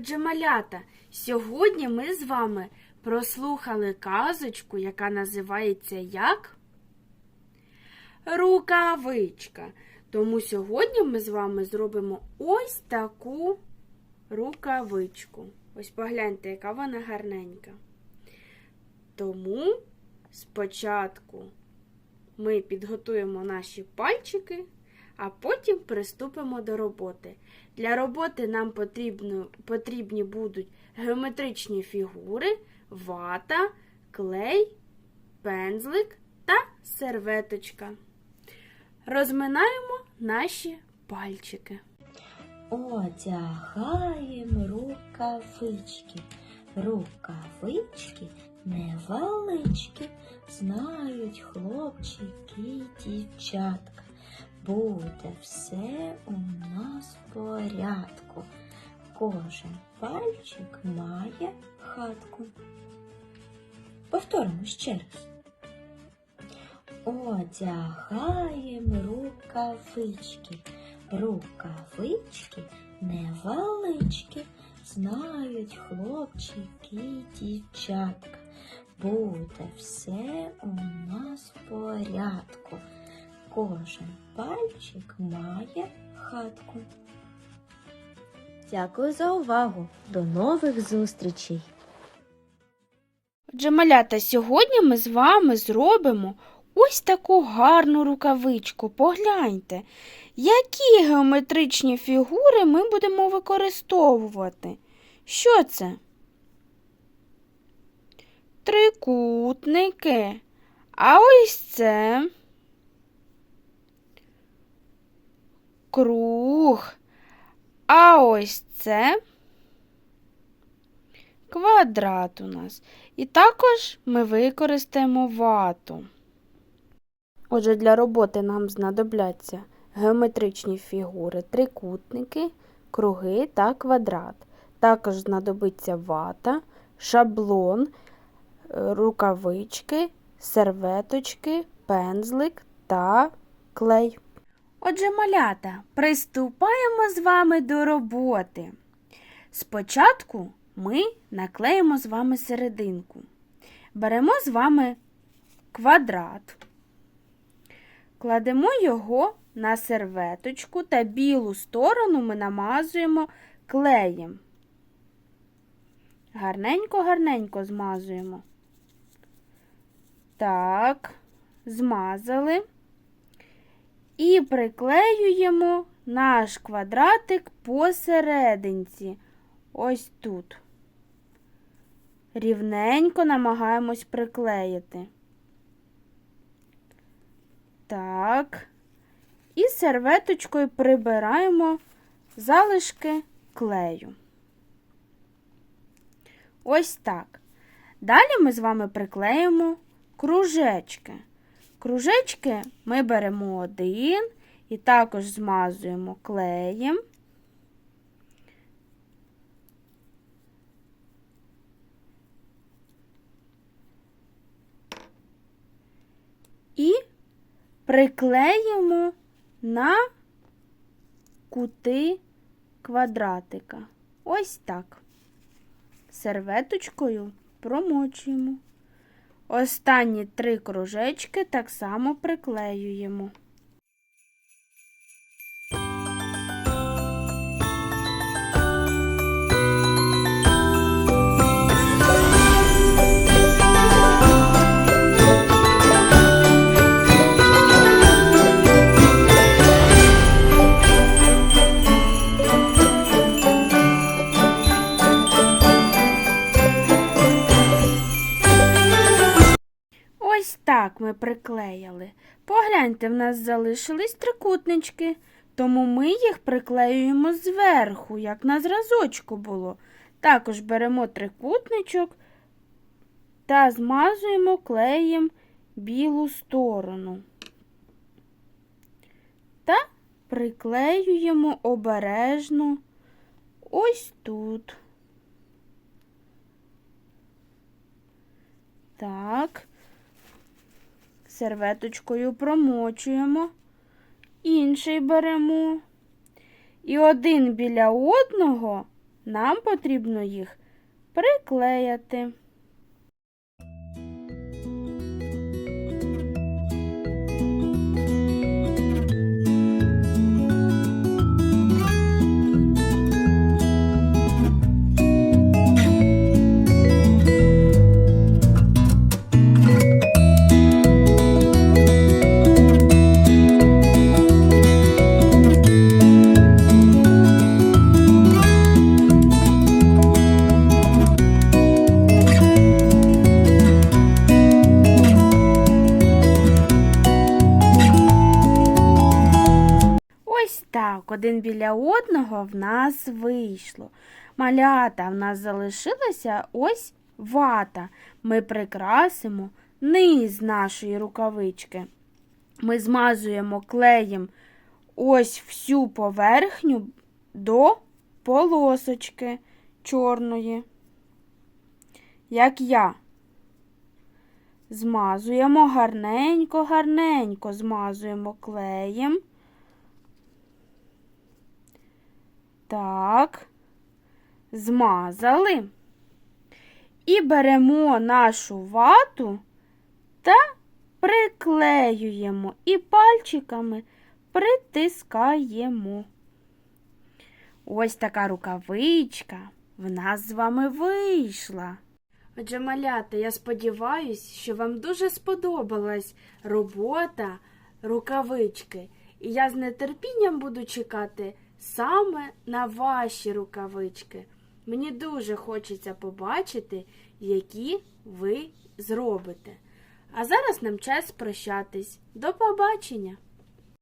Отже, малята, сьогодні ми з вами прослухали казочку, яка називається як Рукавичка. Тому сьогодні ми з вами зробимо ось таку рукавичку. Ось погляньте, яка вона гарненька. Тому спочатку ми підготуємо наші пальчики, а потім приступимо до роботи. Для роботи нам потрібно, потрібні будуть геометричні фігури, вата, клей, пензлик та серветочка. Розминаємо наші пальчики. Одягаємо рукавички, рукавички невеличкі, знають хлопчики й дівчатка. Буде все у нас в порядку. Кожен пальчик має хатку. Повторимо ще раз. Одягаємо рукавички, рукавички невеличкі, знають хлопчики й дівчатка. Буде все у нас в порядку. Кожен пальчик має хатку. Дякую за увагу. До нових зустрічей! Отже, малята, сьогодні ми з вами зробимо ось таку гарну рукавичку. Погляньте, які геометричні фігури ми будемо використовувати. Що це? Трикутники. А ось це круг. А ось це квадрат у нас. І також ми використаємо вату. Отже, для роботи нам знадобляться геометричні фігури, трикутники, круги та квадрат. Також знадобиться вата, шаблон, рукавички, серветочки, пензлик та клей. Отже, малята, приступаємо з вами до роботи. Спочатку ми наклеїмо з вами серединку. Беремо з вами квадрат, кладемо його на серветочку та білу сторону ми намазуємо клеєм. Гарненько-гарненько змазуємо. Так, змазали. І приклеюємо наш квадратик посерединці. Ось тут. Рівненько намагаємось приклеїти. Так. І серветочкою прибираємо залишки клею. Ось так. Далі ми з вами приклеїмо кружечки. Кружечки ми беремо один і також змазуємо клеєм. І приклеїмо на кути квадратика. Ось так. Серветочкою промочуємо. Останні три кружечки так само приклеюємо. Так ми приклеїли. Погляньте, в нас залишились трикутнички, тому ми їх приклеюємо зверху, як на зразочку було. Також беремо трикутничок та змазуємо клеєм білу сторону. Та приклеюємо обережно ось тут. Так серветочкою промочуємо, інший беремо. І один біля одного нам потрібно їх приклеяти. Так, один біля одного в нас вийшло. Малята в нас залишилася ось вата. Ми прикрасимо низ нашої рукавички. Ми змазуємо клеєм ось всю поверхню до полосочки чорної. Як я. Змазуємо гарненько, гарненько змазуємо клеєм. Так, змазали. І беремо нашу вату та приклеюємо і пальчиками притискаємо. Ось така рукавичка в нас з вами вийшла. Отже, малята, я сподіваюся, що вам дуже сподобалась робота рукавички. І я з нетерпінням буду чекати саме на ваші рукавички. Мені дуже хочеться побачити, які ви зробите. А зараз нам час прощатись. До побачення!